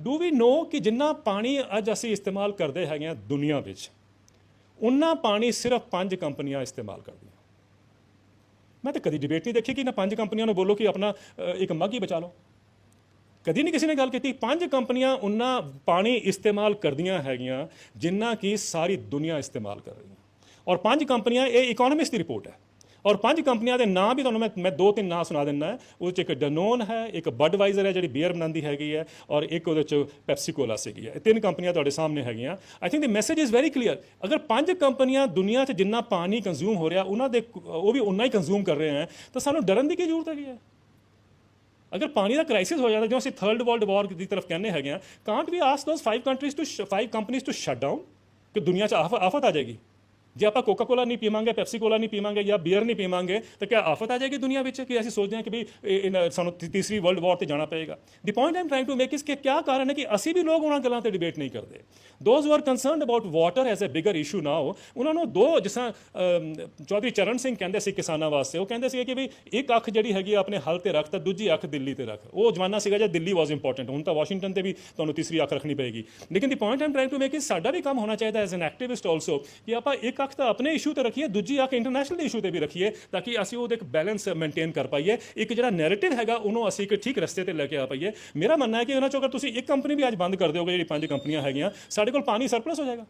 Do ਵੀ ਨੋ ਕਿ ਜਿੰਨਾ ਪਾਣੀ ਅੱਜ ਅਸੀਂ ਇਸਤੇਮਾਲ ਕਰਦੇ ਹੈਗੇ ਆ ਦੁਨੀਆ ਵਿੱਚ ਉਨਾ ਪਾਣੀ ਸਿਰਫ ਪੰਜ ਕੰਪਨੀਆਂ ਇਸਤੇਮਾਲ ਕਰਦੀਆਂ। ਮੈਂ ਤਾਂ ਕਦੀ ਡਿਬੇਟ ਨਹੀਂ ਦੇਖੀ ਕਿ ਨਾ ਪੰਜ ਕੰਪਨੀਆਂ ਨੂੰ ਬੋਲੋ ਕਿ ਆਪਣਾ ਅ, ਇੱਕ ਮੱਗ ਹੀ ਬਚਾ ਲਓ। ਕਦੀ ਨਹੀਂ ਕਿਸੇ ਨੇ ਗੱਲ ਕੀਤੀ। ਪੰਜ ਕੰਪਨੀਆਂ ਉਨਾ ਪਾਣੀ ਇਸਤੇਮਾਲ ਕਰਦੀਆਂ ਹੈਗੀਆਂ ਜਿੰਨਾ ਕਿ ਸਾਰੀ ਦੁਨੀਆ ਇਸਤੇਮਾਲ ਕਰ ਰਹੀ ਹੈ ਔਰ ਪੰਜ ਕੰਪਨੀਆਂ ਇਹ ਇਕਨੋਮਿਸਟ ਦੀ ਰਿਪੋਰਟ ਹੈ। ਔਰ ਪੰਜ ਕੰਪਨੀਆਂ ਦੇ ਨਾਂ ਵੀ ਤੁਹਾਨੂੰ ਮੈਂ ਮੈਂ ਦੋ ਤਿੰਨ ਨਾਂ ਸੁਣਾ ਦਿੰਦਾ। ਉਹਦੇ ਚ ਇੱਕ ਡਨੋਨ ਹੈ, ਇੱਕ ਬਡਵਾਈਜ਼ਰ ਹੈ, ਜਿਹੜੀ ਬੀਅਰ ਬਣਾਉਂਦੀ ਹੈਗੀ ਹੈ, ਔਰ ਇੱਕ ਉਹਦੇ ਚ ਪੈਪਸੀ ਕੋਲਾ ਸੀਗੀ ਹੈ। ਤਿੰਨ ਕੰਪਨੀਆਂ ਤੁਹਾਡੇ ਸਾਹਮਣੇ ਹੈਗੀਆਂ। I think the message is very clear ਅਗਰ ਪੰਜ ਕੰਪਨੀਆਂ ਦੁਨੀਆ 'ਚ ਜਿੰਨਾ ਪਾਣੀ ਕੰਜ਼ਿਊਮ ਹੋ ਰਿਹਾ, ਉਹਨਾਂ ਦੇ ਉਹ ਵੀ ਉਨਾ ਹੀ ਕੰਜ਼ਿਊਮ ਕਰ ਰਹੇ ਹੈ, ਤਾਂ ਸਾਨੂੰ ਡਰਨ ਦੀ ਕੀ ਜ਼ਰੂਰਤ ਹੈਗੀ ਹੈ? ਅਗਰ ਪਾਣੀ ਦਾ ਕ੍ਰਾਈਸਿਸ ਹੋ ਜਾਂਦਾ, ਜਿਵੇਂ ਅਸੀਂ ਥਰਡ ਵਰਲਡ ਵਾਰ ਦੀ ਤਰਫ ਕਹਿੰਦੇ ਹੈਗੇ ਆ can't we ask those five countries to five companies to shut down ਕਿ ਦੁਨੀਆ 'ਚ ਆਫ- ਆਫਤ ਆ ਜਾਏਗੀ? ਜੇ ਆਪਾਂ ਕੋਕਾ ਕੋਲਾ ਨਹੀਂ ਪੀਵਾਂਗੇ ਪੈਪਸੀ ਕੋਲਾ ਨਹੀਂ ਪੀਵਾਂਗੇ ਜਾਂ ਬੀਅਰ ਨਹੀਂ ਪੀਵਾਂਗੇ, ਤਾਂ ਕਿਆ ਆਫਤ ਆ ਜਾਏਗੀ ਦੁਨੀਆ ਵਿੱਚ ਕਿ ਅਸੀਂ ਸੋਚਦੇ ਹਾਂ ਕਿ ਵੀ ਇਹ- ਸਾਨੂੰ ਤੀਸਰੀ ਵਰਲਡ ਵਾਰ ਤੇ ਜਾਣਾ ਪਏਗਾ? The point I'm trying to make is ਕਿ ਕਿਆ ਕਾਰਨ ਹੈ ਕਿ ਅਸੀਂ ਵੀ ਲੋਕ ਉਹਨਾਂ ਗੱਲਾਂ ਤੇ ਡਿਬੇਟ ਨਹੀਂ ਕਰਦੇ। Those who are concerned about water as a bigger issue now ਉਹਨਾਂ ਨੂੰ ਦੋ ਜਿਸ ਤਰ੍ਹਾਂ ਚੌਧਰੀ ਚਰਨ ਸਿੰਘ ਕਹਿੰਦੇ ਸੀ ਕਿਸਾਨਾਂ ਵਾਸਤੇ, ਉਹ ਕਹਿੰਦੇ ਸੀ ਕਿ ਵੀ ਇੱਕ ਅੱਖ ਜਿਹੜੀ ਹੈਗੀ ਆ ਆਪਣੇ ਹੱਲ ਤੇ ਰੱਖ, ਤਾਂ ਦੂਜੀ ਅੱਖ ਦਿੱਲੀ ਤੇ ਰੱਖ। ਉਹ ਜ਼ਮਾਨਾ ਸੀਗਾ ਜਦ ਦਿੱਲੀ ਵਾਸ ਇੰਪੋਰਟੈਂਟ ਹੁਣ ਤਾਂ ਵਾਸ਼ਿੰਗਟਨ ਤੇ ਵੀ ਤੁਹਾਨੂੰ ਤੀਸਰੀ ਅੱਖ ਰੱਖਣੀ ਪਏਗੀ। ਲੇਕਿਨ the point I'm trying to make is ਸਾਡਾ ਵੀ ਕੰਮ ਹੋਣਾ ਚਾਹੀਦਾ ਐਜ਼ ਐਨ ਐਕਟਿਵਿਸਟ ਆਲਸੋ ਕਿ ਆਪਾਂ ਇੱਕ ਅੱਖ ਤਾਂ ਆਪਣੇ ਇਸ਼ੂ ਤੇ ਰੱਖੀਏ, ਦੂਜੀ ਅੱਖ ਇੰਟਰਨੈਸ਼ਨਲ ਇਸ਼ੂ ਤੇ ਵੀ ਰੱਖੀਏ, ਤਾਂ ਕਿ ਅਸੀਂ ਉਹਦੇ ਇੱਕ ਬੈਲੈਂਸ ਮੇਨਟੇਨ ਕਰ ਪਾਈਏ। ਇੱਕ ਜਿਹੜਾ ਨੈਰੇਟਿਵ ਹੈਗਾ, ਉਹਨੂੰ ਅਸੀਂ ਇੱਕ ਠੀਕ ਰਸਤੇ ਤੇ ਲੈ ਕੇ ਆ ਪਾਈਏ। ਮੇਰਾ ਮੰਨਣਾ ਹੈ ਕਿ ਉਹਨਾਂ ਚੋਂ ਅਗਰ ਤੁਸੀਂ ਇੱਕ ਕੰਪਨੀ ਵੀ ਅੱਜ ਬੰਦ ਕਰ ਦਿਓਗੇ, ਜਿਹੜੀ ਪੰਜ ਕੰਪਨੀਆਂ ਹੈਗੀਆਂ, ਸਾਡੇ ਕੋਲ ਪਾਣੀ ਸਰਪਲਸ ਹੋ ਜਾਏਗਾ।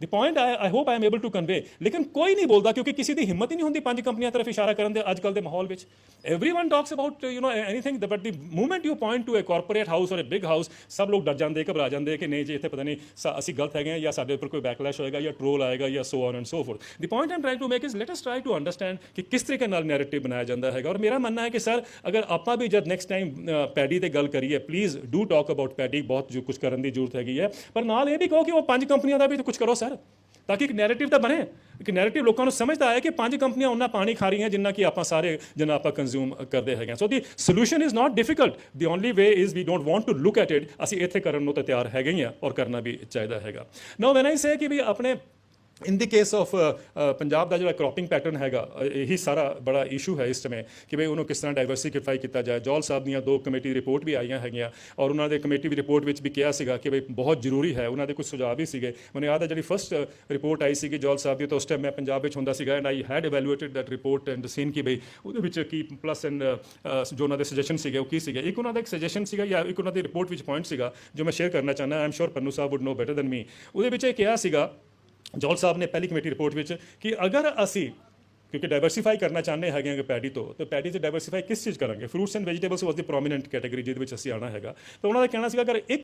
the point I I hope I am able to convey ਲੇਕਿਨ ਕੋਈ ਨਹੀਂ ਬੋਲਦਾ ਕਿਉਂਕਿ ਕਿਸੇ ਦੀ ਹਿੰਮਤ ਹੀ ਨਹੀਂ ਹੁੰਦੀ ਪੰਜ ਕੰਪਨੀਆਂ ਤਰਫ ਇਸ਼ਾਰਾ ਕਰਨ ਦੇ ਅੱਜ ਕੱਲ ਦੇ ਮਾਹੌਲ ਵਿੱਚ everyone talks about you know anything but the movement you point to a corporate house or a big house ਸਭ ਲੋਕ ਡਰ ਜਾਂਦੇ ਘਬਰਾ ਜਾਂਦੇ ਕਿ ਨਹੀਂ ਜੀ ਇੱਥੇ ਪਤਾ ਨਹੀਂ ਸਾ- ਅਸੀਂ ਗਲਤ ਹੈਗੇ ਹਾਂ ਜਾਂ ਸਾਡੇ ਉੱਪਰ ਕੋਈ ਬੈਕਲੈਸ਼ ਹੋਏਗਾ ਜਾਂ ਟ੍ਰੋਲ ਆਏਗਾ ਜਾਂ so on and so forth the point I'm trying to make is let us try to understand ਕਿ ਕਿਸ ਤਰੀਕੇ ਨਾਲ ਨੈਰੇਟਿਵ ਬਣਾਇਆ ਜਾਂਦਾ ਹੈਗਾ ਔਰ ਮੇਰਾ ਮੰਨਣਾ ਹੈ ਕਿ ਸਰ ਅਗਰ ਆਪਾਂ ਵੀ ਜਦ ਨੈਕਸਟ ਟਾਈਮ ਪੈਡੀ ਤੇ ਗੱਲ ਕਰੀਏ please do talk about paddy ਬਹੁਤ ਜੋ ਕੁਝ ਕਰਨ ਦੀ ਜ਼ਰੂਰਤ ਹੈਗੀ ਹੈ ਪਰ ਨਾਲ ਇਹ ਵੀ ਕਹੋ ਕਿ ਉਹ ਪੰਜ ਕੰਪਨੀਆਂ ਦਾ ਵੀ ਕੁਝ ਕਰੋ ਸਰ ਤਾਂ ਕਿ ਇੱਕ ਨੈਰੇਟਿਵ ਤਾਂ ਬਣੇ। ਇੱਕ ਨੈਰੇਟਿਵ ਲੋਕਾਂ ਨੂੰ ਸਮਝਦਾ ਆਏ ਕਿ ਪੰਜ ਕੰਪਨੀਆਂ ਉਹਨਾਂ ਪਾਣੀ ਖਾ ਰਹੀਆਂ ਜਿੰਨਾ ਕਿ ਆਪਾਂ ਸਾਰੇ ਜਿੰਨਾ ਆਪਾਂ ਕੰਜ਼ੂਮ ਕਰਦੇ ਹੈਗੇ so the solution is not difficult the only way is we don't want to look at it ਅਸੀਂ ਇੱਥੇ ਕਰਨ ਨੂੰ ਤਾਂ ਤਿਆਰ ਹੈਗੇ ਹੀ ਆ ਔਰ ਕਰਨਾ ਵੀ ਚਾਹੀਦਾ ਹੈਗਾ। ਨਾਓ ਵੈਨ ਆਈ ਸੇ ਕਿ ਵੀ ਆਪਣੇ in the case of Punjab ਦਾ ਜਿਹੜਾ ਕ੍ਰੌਪਿੰਗ ਪੈਟਰਨ ਹੈਗਾ ਇਹੀ ਸਾਰਾ ਬੜਾ ਇਸ਼ੂ ਹੈ ਇਸ ਸਮੇਂ ਕਿ ਭਈ ਉਹਨੂੰ ਕਿਸ ਤਰ੍ਹਾਂ ਡਾਈਵਰਸਿਫਾਈ ਕੀਤਾ ਜਾਏ। ਜੌਲ ਸਾਹਿਬ ਦੀਆਂ ਦੋ ਕਮੇਟੀ ਰਿਪੋਰਟ ਵੀ ਆਈਆਂ ਹੈਗੀਆਂ ਔਰ ਉਹਨਾਂ ਦੇ ਕਮੇਟੀ ਦੀ ਰਿਪੋਰਟ ਵਿੱਚ ਵੀ ਕਿਹਾ ਸੀਗਾ ਕਿ ਭਈ ਬਹੁਤ ਜ਼ਰੂਰੀ ਹੈ, ਉਹਨਾਂ ਦੇ ਕੁਝ ਸੁਝਾਅ ਵੀ ਸੀਗੇ। ਮੈਨੂੰ ਯਾਦ ਹੈ ਜਿਹੜੀ ਫਰਸਟ ਰਿਪੋਰਟ ਆਈ ਸੀਗੀ ਜੌਲ ਸਾਹਿਬ ਦੀ, ਤਾਂ ਉਸ ਟਾਈਮ ਮੈਂ ਪੰਜਾਬ ਵਿੱਚ ਹੁੰਦਾ ਸੀਗਾ and I had evaluated that report and seen ਕਿ ਭਈ ਉਹਦੇ ਵਿੱਚ ਕੀ ਪਲੱਸ ਐਂਡ ਜੋ ਉਹਨਾਂ ਦੇ ਸੁਜੈਸ਼ਨ ਸੀਗੇ ਉਹ ਕੀ ਸੀਗੇ। ਇੱਕ ਉਹਨਾਂ ਦਾ ਇੱਕ ਸੁਜੈਸ਼ਨ ਸੀਗਾ ਜਾਂ ਇੱਕ ਉਹਨਾਂ ਦੀ ਰਿਪੋਰਟ ਵਿੱਚ ਪੁਆਇੰਟ ਸੀਗਾ ਜੋ ਮੈਂ ਸ਼ੇਅਰ ਕਰਨਾ ਚਾਹੁੰਦਾ। I am sure Pannu sahib would know better than me ਉਹਦੇ ਵਿੱਚ ਇਹ ਕਿਹਾ ਸੀਗਾ ਜੌਲ ਸਾਹਿਬ ਨੇ ਪਹਿਲੀ ਕਮੇਟੀ ਰਿਪੋਰਟ ਵਿੱਚ ਕਿ ਅਗਰ ਅਸੀਂ, ਕਿਉਂਕਿ ਡਾਈਵਰਸਿਫਾਈ ਕਰਨਾ ਚਾਹੁੰਦੇ ਹੈਗੇ ਕਿ ਪੈਡੀ ਤੋਂ, ਤੇ ਪੈਡੀ ਤੇ ਡਾਈਵਰਸਿਫਾਈ ਕਿਸ ਚੀਜ਼ ਕਰਾਂਗੇ? Fruits and vegetables was the prominent category ਜਿਹਦੇ ਵਿੱਚ ਅਸੀਂ ਆਣਾ ਹੈਗਾ। ਤਾਂ ਉਹਨਾਂ ਦਾ ਕਹਿਣਾ ਸੀਗਾ, ਅਗਰ ਇੱਕ